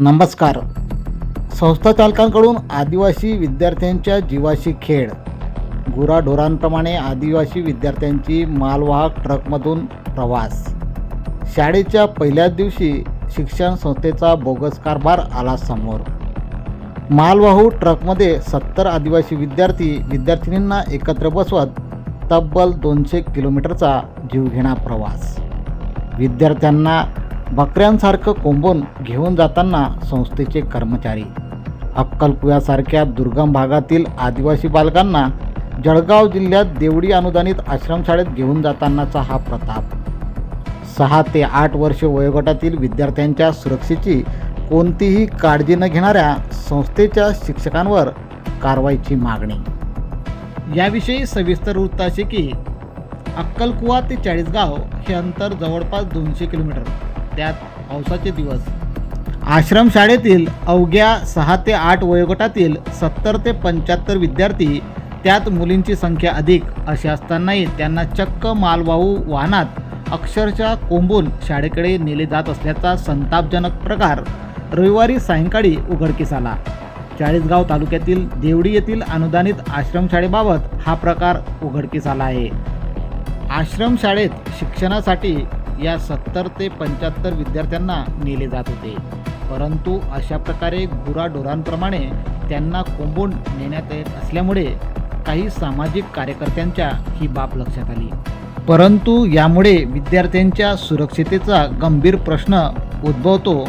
नमस्कार. संस्था चालकांकडून आदिवासी विद्यार्थ्यांच्या जीवाशी खेळ. गुराढोरांप्रमाणे आदिवासी विद्यार्थ्यांची मालवाहक ट्रकमधून प्रवास. शाळेच्या पहिल्याच दिवशी शिक्षण संस्थेचा बोगस कारभार आला समोर. मालवाहू ट्रकमध्ये सत्तर आदिवासी विद्यार्थी विद्यार्थिनींना एकत्र बसवत तब्बल दोनशे किलोमीटरचा जीवघेणा प्रवास. विद्यार्थ्यांना बकऱ्यांसारखं कोंबून घेऊन जाताना संस्थेचे कर्मचारी. अक्कलकुव्यासारख्या दुर्गम भागातील आदिवासी बालकांना जळगाव जिल्ह्यात देवडी अनुदानित आश्रमशाळेत घेऊन जातानाचा हा प्रताप. सहा ते आठ वर्ष वयोगटातील विद्यार्थ्यांच्या सुरक्षेची कोणतीही काळजी न घेणाऱ्या संस्थेच्या शिक्षकांवर कारवाईची मागणी. याविषयी सविस्तर वृत्त असे की अक्कलकुवा ते चाळीसगाव हे अंतर जवळपास दोनशे किलोमीटर. त्यात पावसाचे दिवस. आश्रमशाळेतील अवघ्या सहा ते आठ वयोगटातील सत्तर ते पंच्याहत्तर विद्यार्थी त्यात मुलींची संख्या अधिक अशी असतानाही त्यांना चक्क मालवाहू वाहनात अक्षरशः कोंबून शाळेकडे नेले जात असल्याचा संतापजनक प्रकार रविवारी सायंकाळी उघडकीस आला. चाळीसगाव तालुक्यातील देवडी येथील अनुदानित आश्रमशाळेबाबत हा प्रकार उघडकीस आला आहे. आश्रमशाळेत शिक्षणासाठी या सत्तर ते पंच्याहत्तर विद्यार्थ्यांना नेले जात होते. परंतु अशा प्रकारे गुराढोरांप्रमाणे त्यांना कोंबून नेण्यात येत असल्यामुळे काही सामाजिक कार्यकर्त्यांच्या ही बाब लक्षात आली. परंतु यामुळे विद्यार्थ्यांच्या सुरक्षितेचा गंभीर प्रश्न उद्भवतो.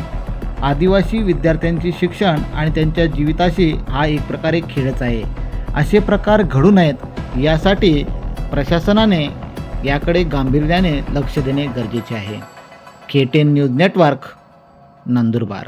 आदिवासी विद्यार्थ्यांचे शिक्षण आणि त्यांच्या जीविताशी हा एक प्रकारे खेळच आहे. असे प्रकार घडू नयेत यासाठी प्रशासनाने याकडे गांभीर्याने लक्ष देणे गरजेचे आहे. K ten news network Nandurbar.